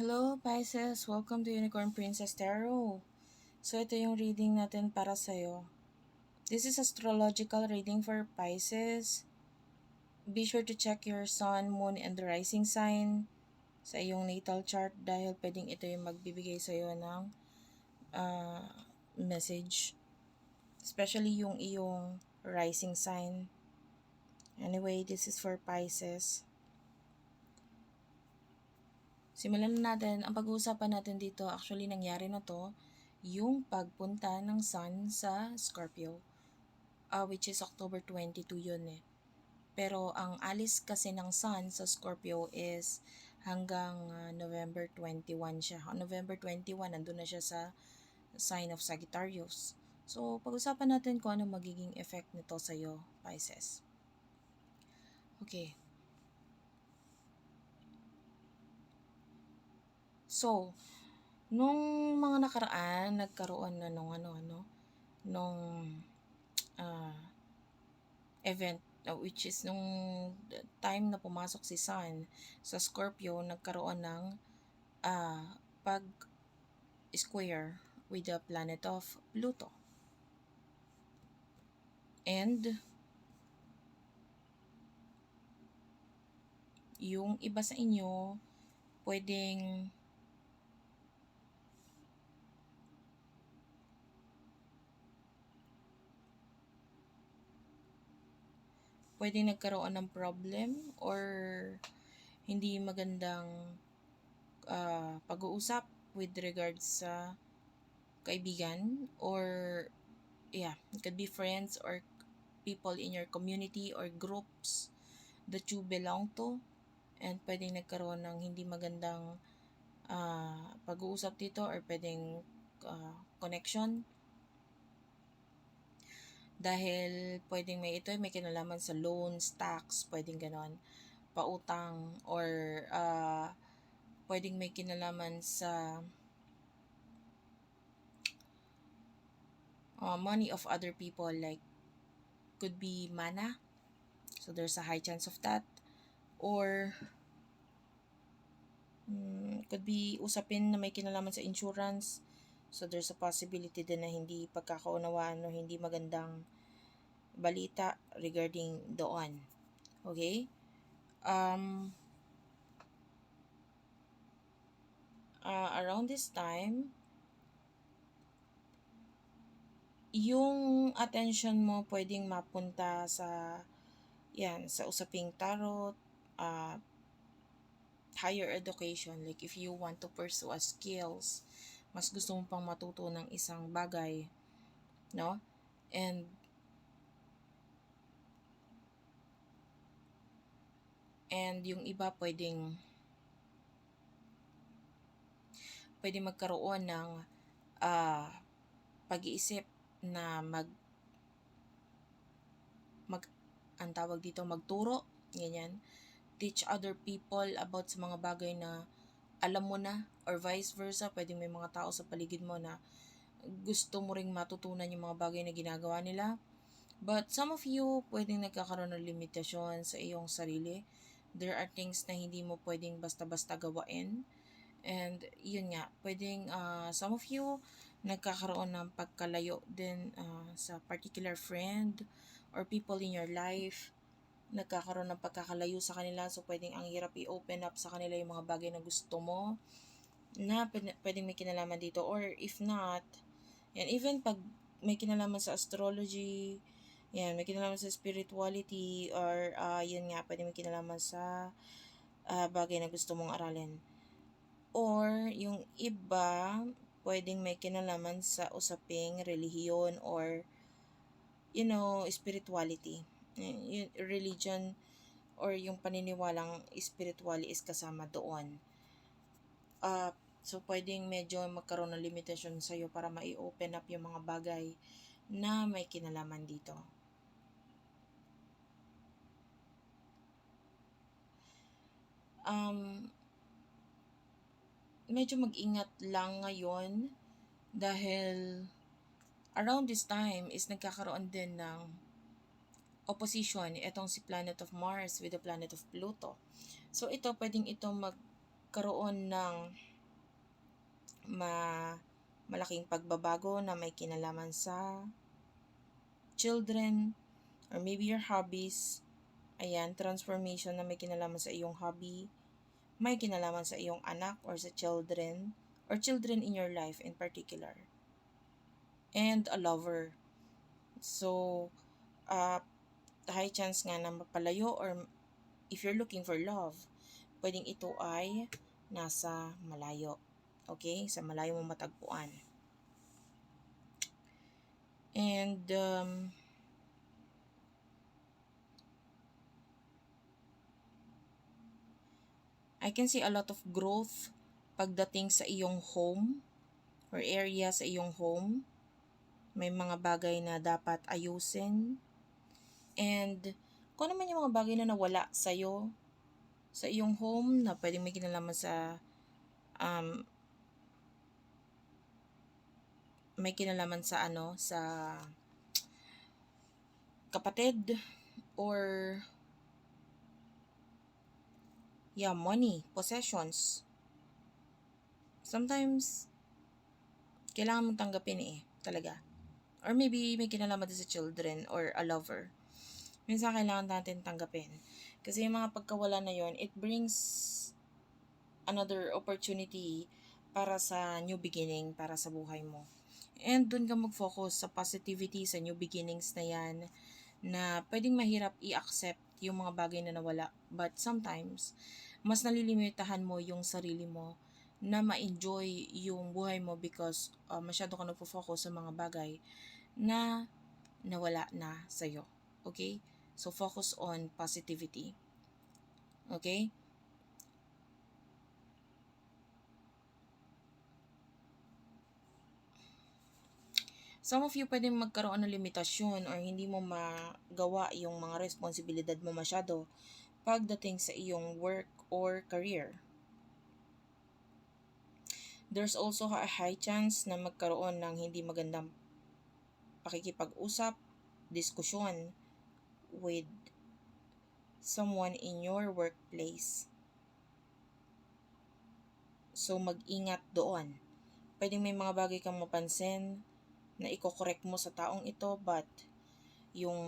Hello Pisces! Welcome to Unicorn Princess Tarot. So ito yung reading natin para sa'yo. This is astrological reading for Pisces. Be sure to check your sun, moon, and rising sign sa iyong natal chart dahil pwedeng ito yung magbibigay sa'yo ng uh, message. Especially yung iyong rising sign. Anyway, this is for Pisces. Simulan na natin. Ang pag-uusapan natin dito, actually nangyari na to, yung pagpunta ng sun sa Scorpio. Uh, which is October 22 yun eh. Pero ang alis kasi ng sun sa Scorpio is hanggang uh, November 21 siya. November 21, nandun na siya sa sign of Sagittarius. So, pag-usapan natin kung ano magiging effect nito sa'yo, Pisces. Okay. So, nung mga nakaraan, nagkaroon na nung ano, ano, nung uh, event, uh, which is nung time na pumasok si Sun sa Scorpio, nagkaroon ng uh, pag-square with the planet of Pluto. And, yung iba sa inyo, pwedeng pwede nagkaroon ng problem or hindi magandang uh, pag-uusap with regards sa kaibigan or yeah, it could be friends or people in your community or groups that you belong to. And pwedeng nagkaroon ng hindi magandang uh, pag-uusap dito or pwedeng uh, connection dahil pwedeng may ito may kinalaman sa loans, tax, pwedeng ganon, pautang, or uh, pwedeng may kinalaman sa uh, money of other people like could be mana. So there's a high chance of that. Or um, could be usapin na may kinalaman sa insurance So there's a possibility din na hindi pagkakaunawaan o hindi magandang balita regarding doon. Okay? Um, uh, around this time, yung attention mo pwedeng mapunta sa yan, sa usaping tarot, uh, higher education, like if you want to pursue a skills, mas gusto mo pang matuto ng isang bagay, no? And and yung iba pwedeng pwede magkaroon ng uh, pag-iisip na mag mag ang tawag dito magturo ganyan teach other people about sa mga bagay na alam mo na or vice versa, pwedeng may mga tao sa paligid mo na gusto mo ring matutunan yung mga bagay na ginagawa nila. But some of you, pwedeng nagkakaroon ng limitasyon sa iyong sarili. There are things na hindi mo pwedeng basta-basta gawain. And yun nga, pwedeng uh, some of you nagkakaroon ng pagkalayo din uh, sa particular friend or people in your life nagkakaroon ng pagkakalayo sa kanila. So pwedeng ang hirap i-open up sa kanila yung mga bagay na gusto mo na pwedeng may kinalaman dito. Or if not yan even pag may kinalaman sa astrology yan may kinalaman sa spirituality or uh, yun nga pwedeng may kinalaman sa uh, bagay na gusto mong aralin. Or yung iba pwedeng may kinalaman sa usaping relihiyon or you know spirituality yung religion or yung paniniwalang spiritually is kasama doon. Uh, so, pwedeng medyo magkaroon ng limitation sa'yo para ma-open up yung mga bagay na may kinalaman dito. Um, medyo mag-ingat lang ngayon dahil around this time is nagkakaroon din ng opposition itong si planet of Mars with the planet of Pluto. So ito pwedeng ito mag magkaroon ng ma malaking pagbabago na may kinalaman sa children or maybe your hobbies. Ayan, transformation na may kinalaman sa iyong hobby, may kinalaman sa iyong anak or sa children or children in your life in particular. And a lover. So, uh, high chance nga na mapalayo or if you're looking for love, pwedeng ito ay nasa malayo. Okay? Sa malayo mo matagpuan. And, um, I can see a lot of growth pagdating sa iyong home or area sa iyong home. May mga bagay na dapat ayusin. And kung ano man yung mga bagay na nawala sa'yo, sa iyong home, na pwedeng may kinalaman sa um, may kinalaman sa ano, sa kapatid or yeah, money, possessions. Sometimes, kailangan mong tanggapin eh, talaga. Or maybe may kinalaman din sa children or a lover. Minsan kailangan natin tanggapin. Kasi yung mga pagkawala na yon it brings another opportunity para sa new beginning, para sa buhay mo. And dun ka mag-focus sa positivity, sa new beginnings na yan, na pwedeng mahirap i-accept yung mga bagay na nawala. But sometimes, mas nalilimitahan mo yung sarili mo na ma-enjoy yung buhay mo because uh, masyado ka nagpo-focus sa mga bagay na nawala na sa'yo. Okay? So, focus on positivity. Okay? Some of you pwedeng magkaroon ng limitasyon or hindi mo magawa yung mga responsibilidad mo masyado pagdating sa iyong work or career. There's also a high chance na magkaroon ng hindi magandang pakikipag-usap, diskusyon with someone in your workplace. So, mag-ingat doon. Pwedeng may mga bagay kang mapansin na i-correct mo sa taong ito but yung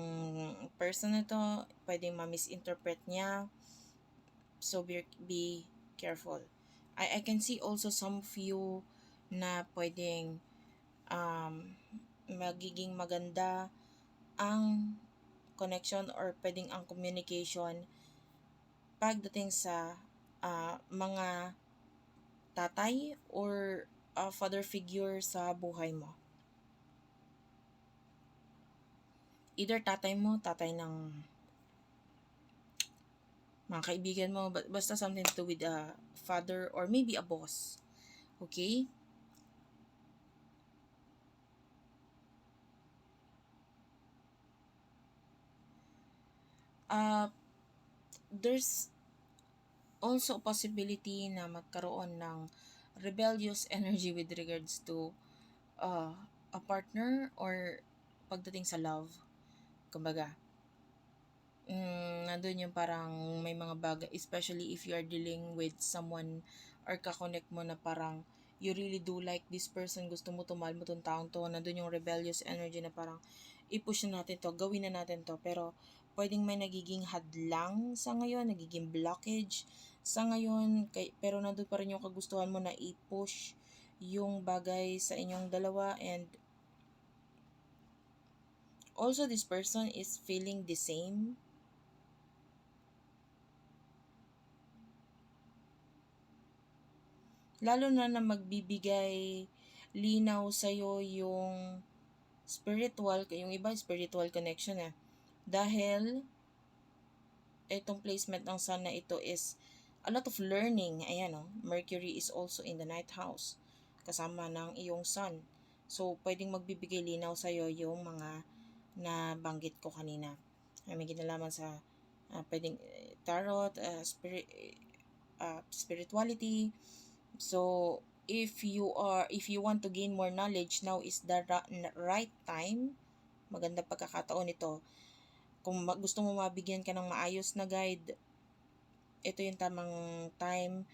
person na to pwedeng ma-misinterpret niya so be, be careful I, I can see also some few na pwedeng um, magiging maganda ang connection or pwedeng ang communication pagdating sa uh, mga tatay or uh, father figure sa buhay mo. either tatay mo, tatay ng mga kaibigan mo, basta something to do with a father or maybe a boss. Okay? Uh, there's also a possibility na magkaroon ng rebellious energy with regards to uh, a partner or pagdating sa love. Kumbaga, mm, nandun yung parang may mga bagay, especially if you are dealing with someone or kakonect mo na parang you really do like this person, gusto mo to, mahal mo tong taong to, nandun yung rebellious energy na parang i-push na natin to, gawin na natin to, pero pwedeng may nagiging hadlang sa ngayon, nagiging blockage sa ngayon, kay, pero nandun pa rin yung kagustuhan mo na i-push yung bagay sa inyong dalawa and also this person is feeling the same lalo na na magbibigay linaw sa'yo yung spiritual, yung iba spiritual connection eh. Dahil, itong placement ng sun na ito is a lot of learning. Ayan o, oh, Mercury is also in the night house. Kasama ng iyong sun. So, pwedeng magbibigay linaw sa'yo yung mga na banggit ko kanina. Ay, may ginalaman sa uh, pwedeng uh, tarot, uh, spirit, uh, spirituality. So, if you are if you want to gain more knowledge, now is the right time. Maganda pagkakataon ito. Kung gusto mo mabigyan ka ng maayos na guide, ito yung tamang time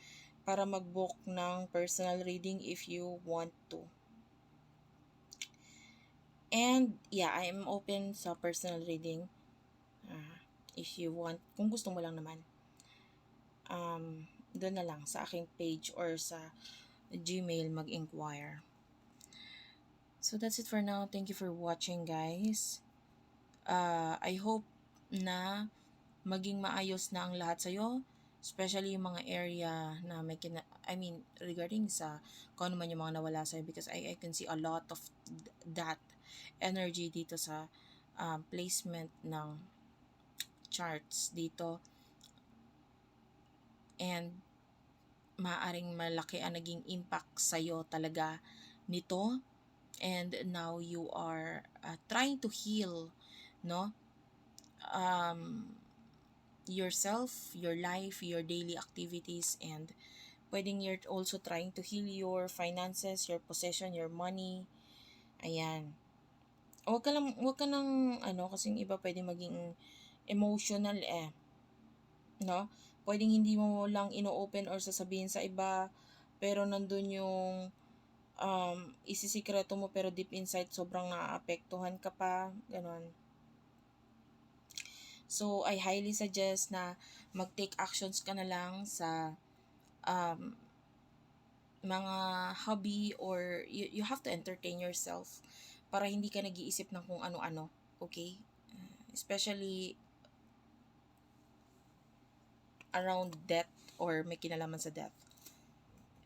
para mag-book ng personal reading if you want to. And yeah, I am open sa personal reading. Ah, if you want, kung gusto mo lang naman. Um, doon na lang sa aking page or sa Gmail mag-inquire. So that's it for now. Thank you for watching, guys. Uh, I hope na maging maayos na ang lahat sa'yo. Especially yung mga area na may kina... I mean, regarding sa kung ano man yung mga nawala sa'yo because I, I can see a lot of th- that energy dito sa um, placement ng charts dito. And maaring malaki ang naging impact sa'yo talaga nito. And now you are uh, trying to heal, no? Um, yourself, your life, your daily activities, and pwedeng you're also trying to heal your finances, your possession, your money. Ayan. Huwag ka lang, huwag ka nang, ano, kasing iba pwedeng maging emotional eh. No? Pwedeng hindi mo lang ino-open or sasabihin sa iba, pero nandun yung um, isisikreto mo pero deep inside sobrang naaapektuhan ka pa, ganon. So, I highly suggest na mag-take actions ka na lang sa um, mga hobby or you, you have to entertain yourself para hindi ka nag-iisip ng kung ano-ano, okay? Especially around death or may kinalaman sa death.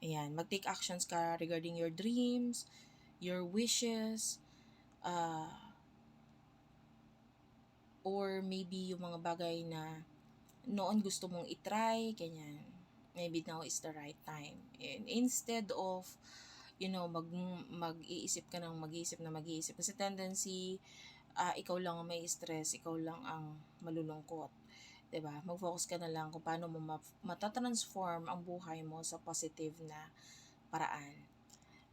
Ayan, mag-take actions ka regarding your dreams, your wishes, uh, or maybe yung mga bagay na noon gusto mong itry, ganyan. Maybe now is the right time. And instead of, you know, mag, mag-iisip ka ng mag-iisip na mag-iisip. Kasi tendency, uh, ikaw lang ang may stress, ikaw lang ang malulungkot. 'di ba? Mag-focus ka na lang kung paano mo ma- matatransform ang buhay mo sa positive na paraan.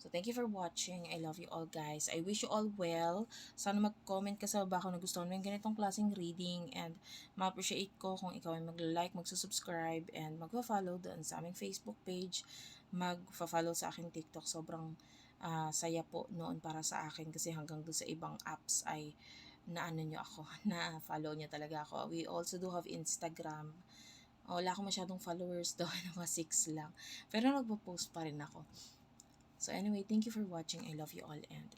So, thank you for watching. I love you all, guys. I wish you all well. Sana mag-comment ka sa baba kung nagustuhan mo yung ganitong klaseng reading and ma-appreciate ko kung ikaw ay mag-like, mag-subscribe, and mag-follow doon sa aming Facebook page. Mag-follow sa aking TikTok. Sobrang uh, saya po noon para sa akin kasi hanggang doon sa ibang apps ay na ano nyo ako, na follow nyo talaga ako. We also do have Instagram. Oh, wala akong masyadong followers doon, mga 6 lang. Pero nagpo-post pa rin ako. So anyway, thank you for watching. I love you all and